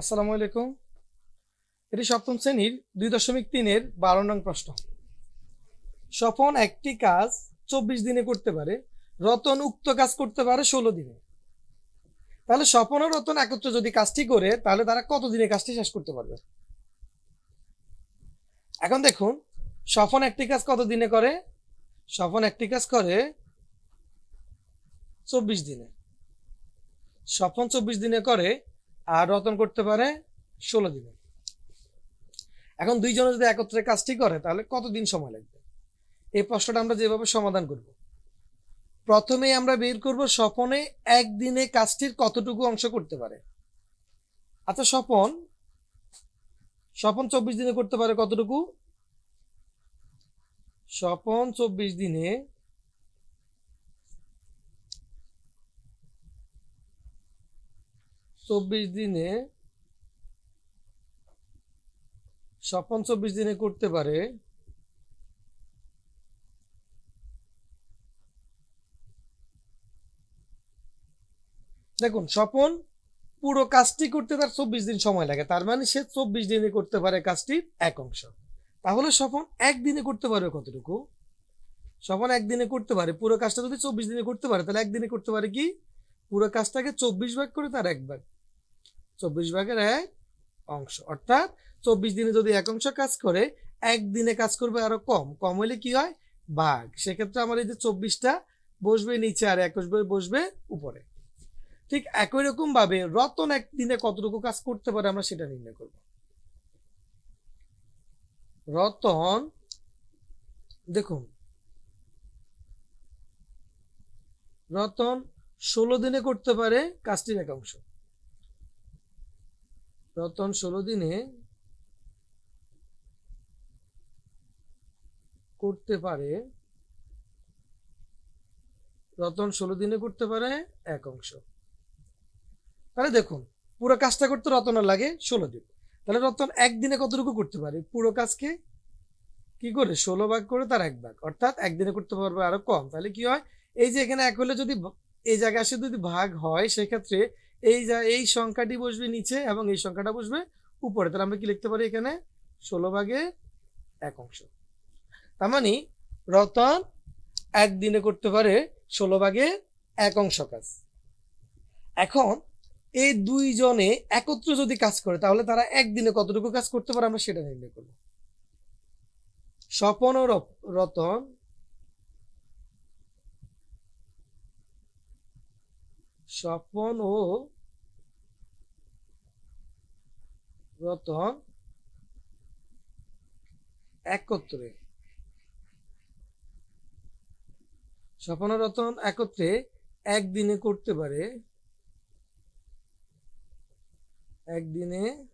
আসসালামু আলাইকুম। এটি সপ্তম শ্রেণির দুই দশমিক তিনের বারো নং প্রশ্ন। স্বপন একটি কাজ চব্বিশ দিনে করতে পারে, রতন উক্ত কাজ করতে পারে ষোলো দিনে। তাহলে স্বপন ও রতন একত্রে যদি কাজটি করে, তাহলে তারা কত দিনে কাজটি শেষ করতে পারবে? এখন দেখুন, স্বপন একটি কাজ কত দিনে করে? স্বপন একটি কাজ করে চব্বিশ দিনে। স্বপন চব্বিশ দিনে করে আর রতন করতে পারে ষোলো দিনে। এখন দুইজনে যদি একত্রে কাজটি করে, তাহলে কতদিন সময় লাগবে? এই প্রশ্নটা আমরা যেভাবে সমাধান করব। প্রথমে আমরা বের করব স্বপনে একদিনে কাজটির কতটুকু অংশ করতে পারে। আচ্ছা স্বপন স্বপন চব্বিশ দিনে করতে পারে কতটুকু? স্বপন চব্বিশ দিনে চব্বিশ দিনে, স্বপন চব্বিশ দিনে করতে পারে। দেখুন, স্বপন পুরো কাজটি করতে তার চব্বিশ দিন সময় লাগে। তার মানে সে চব্বিশ দিনে করতে পারে কাজটির এক অংশ। তাহলে স্বপন একদিনে করতে পারবে কতটুকু? স্বপন একদিনে করতে পারে, পুরো কাজটা যদি চব্বিশ দিনে করতে পারে, তাহলে একদিনে করতে পারে কি? পুরো কাজটাকে চব্বিশ ভাগ করে তার এক ভাগ। চব্বিশ ভাগের এক অংশ। অর্থাৎ চব্বিশ দিনে যদি এক অংশ কাজ করে, একদিনে কাজ করবে আরও কম। কম হলে কি হয়? ভাগ। সেক্ষেত্রে আমার এই যে চব্বিশটা বসবে নিচে আর একুশ বসবে উপরে। ঠিক একই রকম ভাবে রতন একদিনে কতটুকু কাজ করতে পারে আমরা সেটা নির্ণয় করব। রতন, দেখুন। রতন ষোলো দিনে করতে পারে কাজটির এক অংশ। রতন ষোলো দিনে করতে পারে রতন ষোলো দিনে করতে পারে এক অংশ। তাহলে দেখুন, পুরো কাজটা করতে রতনের লাগে ষোলো দিন। তাহলে রতন একদিনে কতটুকু করতে পারে? পুরো কাজকে কি করে? ষোলো ভাগ করে তার এক ভাগ। অর্থাৎ একদিনে করতে পারবে আরও কম। তাহলে কি হয়? এই যে এখানে এক হলে যদি এই জায়গায় আসে যদি ভাগ হয়, সেক্ষেত্রে এই যা, এই সংখ্যাটি বসবে নিচে এবং এই সংখ্যাটা বসবে উপরে। তাহলে আমরা কি লিখতে পারি এখানে? ষোলো ভাগে এক অংশ। তার মানে রতন একদিনে করতে পারে ষোলো ভাগে এক অংশ কাজ। এখন এই দুইজনে একত্র যদি কাজ করে, তাহলে তারা একদিনে কতটুকু কাজ করতে পারে আমরা সেটা নির্ণয় করব। স্বপন ও রতন স্বপন ও রতন একত্রে। স্বপন রতন একত্রে একদিনে করতে পারে। একদিনে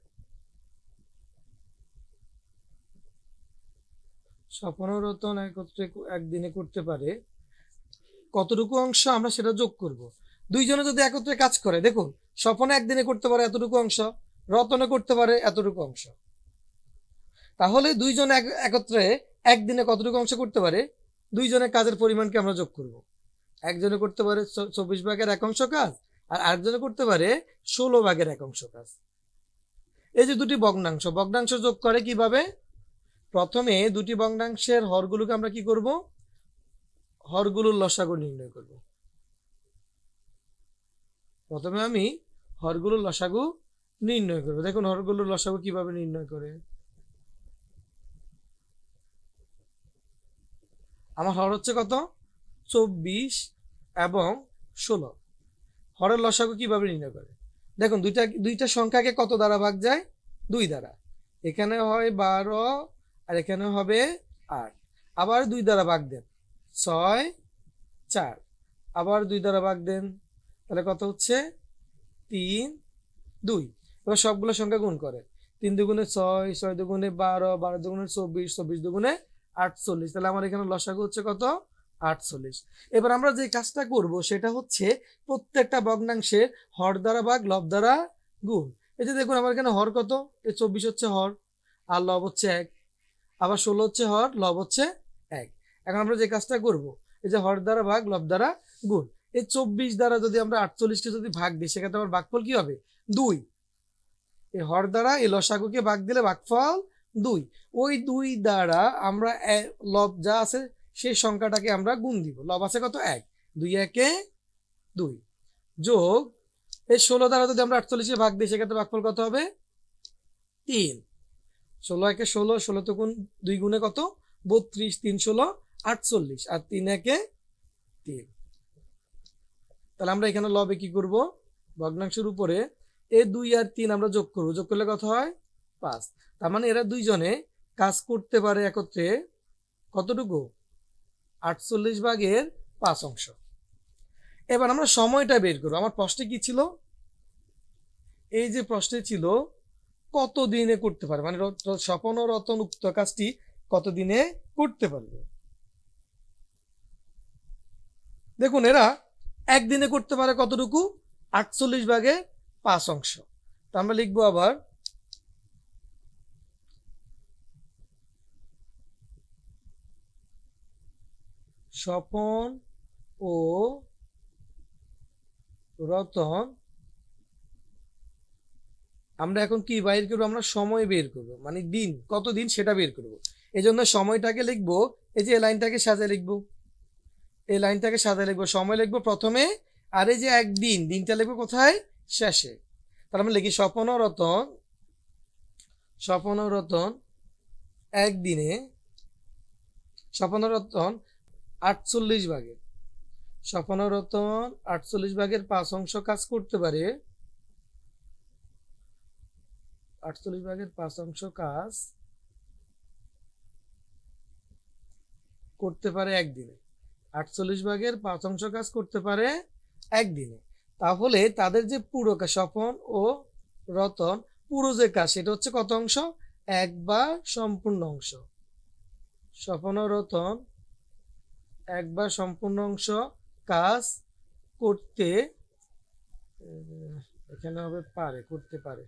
স্বপন রতন একত্রে একদিনে করতে পারে। কতটুকু অংশ আমরা সেটা যোগ করব? দুইজনে যদি একত্রে কাজ করে, দেখুন, স্বপনে একদিনে করতে পারে এতটুকু অংশ, রতনে করতে পারে এতটুকু অংশ। তাহলে দুইজন একত্রে একদিনে কতটুকু অংশ করতে পারে? দুইজনের কাজের পরিমাণকে আমরা যোগ করব। একজনে করতে পারে চব্বিশ ভাগের এক অংশ কাজ, আর আরেকজনে করতে পারে ষোলো ভাগের এক অংশ কাজ। এই যে দুটি ভগ্নাংশ ভগ্নাংশ যোগ করে কীভাবে? প্রথমে দুটি ভগ্নাংশের হরগুলোকে আমরা কি করব? হরগুলোর লসাগু নির্ণয় করব। প্রথমে আমি হরগুলোর লসাগু নির্ণয় করব। দেখুন, হরগুলোর লসাগু কীভাবে নির্ণয় করে? আমার হর হচ্ছে কত? চব্বিশ এবং ষোলো। হরের লসাগু কীভাবে নির্ণয় করে? দেখুন, দুইটা দুইটা সংখ্যাকে কত দ্বারা ভাগ যায়? দুই দ্বারা। এখানে হয় বারো আর এখানে হবে আট। আবার দুই দ্বারা ভাগ দেন। ছয়, চার। আবার দুই দ্বারা ভাগ দেন তাহলে কত হচ্ছে? তিন, দুই। এবার সবগুলো সংখ্যা গুণ করে। তিন দুগুণে ছয় ছয় দুগুণে বারো বারো দুগুণে চব্বিশ চব্বিশ দুগুণে আটচল্লিশ। তাহলে আমার এখানে লসাগু হচ্ছে কত? আটচল্লিশ। এবার আমরা যে কাজটা করব সেটা হচ্ছে প্রত্যেকটা ভগ্নাংশের হর দ্বারা ভাগ, লব দ্বারা গুণ। এই যে দেখুন, আমার এখানে হর কত? এই চব্বিশ হচ্ছে হর, আর লব হচ্ছে এক। আবার ষোলো হচ্ছে হর, লব হচ্ছে এক। এখন আমরা যে কাজটা করব, এই যে হর দ্বারা ভাগ, লব দ্বারা গুণ। এই চব্বিশ দ্বারা যদি আমরা আটচল্লিশকে যদি ভাগ দিই, সেক্ষেত্রে আমার ভাগফল কি হবে? দুই। এই হর দ্বারা এই লসাগুকে ভাগ দিলে ভাগফল দুই। ওই দুই দ্বারা আমরা লব যা আছে, সেই সংখ্যাটাকে আমরা গুণ দিব। লব আছে কত? এক। দুই একে দুই। যোগ এই ষোলো দ্বারা যদি আমরা আটচল্লিশে ভাগ দিই, সেক্ষেত্রে ভাগফল কত হবে? তিন। ষোলো একে ষোলো ষোলো তো গুণ দুই গুণে কত? বত্রিশ, তিন, ষোলো, আটচল্লিশ। আর তিন একে তিন। তাহলে আমরা এখানে লবে কি করব? ভগ্নাংশের উপরে এ দুই আর তিন আমরা যোগ করব। যোগ করলে কত হয়? পাঁচ। তার মানে এরা দুইজনে কাজ করতে পারে একত্রে কতটুকু? আটচল্লিশ ভাগের পাঁচ অংশ। এবার আমরা সময়টা বের করব। আমার প্রশ্নে কি ছিল? এই যে প্রশ্নে ছিল কত দিনে করতে পারে? মানে স্বপন রতন উক্ত কাজটি কত দিনে করতে পারবে? দেখুন, এরা একদিনে করতে পারে কতটুকু? আটচল্লিশ ভাগে পাঁচ অংশ। তা আমরা লিখব আবার স্বপন ও রতন। আমরা এখন কি বাইর করব? আমরা সময় বের করব। মানে দিন কত দিন সেটা বের করব। এই জন্য সময়টাকে লিখব, এই যে লাইনটাকে সাজে লিখব। এই লাইনটাকে সাজে লিখব। সময় লিখব প্রথমে, আর এই যে একদিন, দিনটা লিখব কোথায়? শেষে। তার আমরা লিখি স্বপন রতন স্বপন রতন একদিনে, স্বপন রতন আটচল্লিশ ভাগের স্বপন রতন আটচল্লিশ ভাগের পাঁচ অংশ কাজ করতে পারে। আটচল্লিশ ভাগের পাঁচ অংশ কাজ করতে পারে একদিনে। আটচল্লিশ ভাগের পাঁচ অংশ কাজ করতে পারে একদিনে। তাহলে তাদের যে পুরো স্বপন ও রতন, পুরো যে কাজ, সেটা হচ্ছে কত অংশ? এক বা সম্পূর্ণ অংশ। স্বপন ও রতন, এক বা সম্পূর্ণ অংশ কাজ করতে, এখানে হবে পারে, করতে পারে।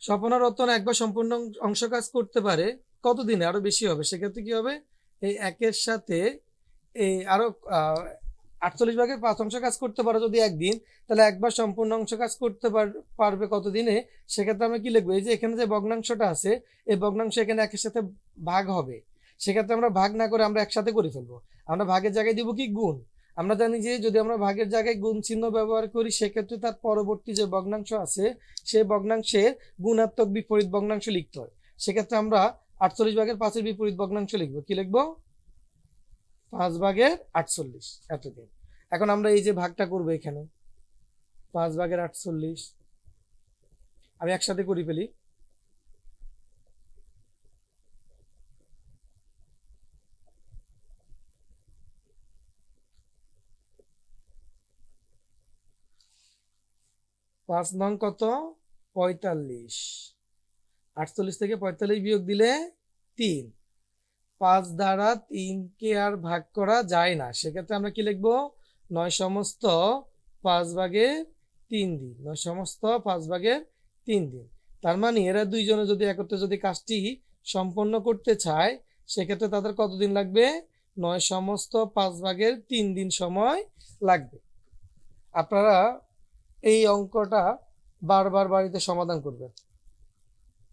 স্বপন রতন একবার সম্পূর্ণ অংশ কাজ করতে পারে, কতদিনে? আরও বেশি হবে। সেক্ষেত্রে কি হবে? এই একের সাথে এই আরও আটচল্লিশ ভাগের পাঁচ অংশ কাজ করতে পারো যদি একদিন। তাহলে একবার সম্পূর্ণ অংশ কাজ করতে পার- পারবে কতদিনে? সেক্ষেত্রে আমরা কি লিখব? এই যে এখানে যে ভগ্নাংশটা আছে, এই ভগ্নাংশ এখানে একের সাথে ভাগ হবে। সেক্ষেত্রে আমরা ভাগ না করে আমরা একসাথে করে ফেলব। আমরা ভাগের জায়গায় দিব কি? গুণ। আমরা জানি যে যদি আমরা ভাগের জায়গায় গুণ চিহ্ন ব্যবহার করি, সেক্ষেত্রে তার পরবর্তী যে ভগ্নাংশ আছে, সেই ভগ্নাংশের গুণাত্মক বিপরীত ভগ্নাংশ লিখতে হয়। সেক্ষেত্রে আমরা আটচল্লিশ ভাগের পাঁচের বিপরীত ভগ্নাংশ লিখব। কি লিখব? পাঁচ ভাগের আটচল্লিশ, এতদিন। এখন আমরা এই যে ভাগটা করব এখানে, পাঁচ ভাগের আটচল্লিশ, আমি একসাথে করি ফেলি। পাঁচ নং কত? পঁয়তাল্লিশ। আটচল্লিশ থেকে পঁয়তাল্লিশ বিয়োগ দিলে তিন। পাঁচ দ্বারা তিনকে আর ভাগ করা যায় না। সেক্ষেত্রে আমরা কি লিখব? নয় সমস্ত পাঁচ ভাগের তিন দিন। নয় সমস্ত পাঁচ ভাগের তিন দিন। তার মানে এরা দুইজনে যদি একত্রে যদি কাজটি সম্পন্ন করতে চায়, সেক্ষেত্রে তাদের কতদিন লাগবে? নয় সমস্ত পাঁচ ভাগের তিন দিন সময় লাগবে। আপনারা এই অঙ্কটা বারবার বাড়িতে সমাধান করবেন।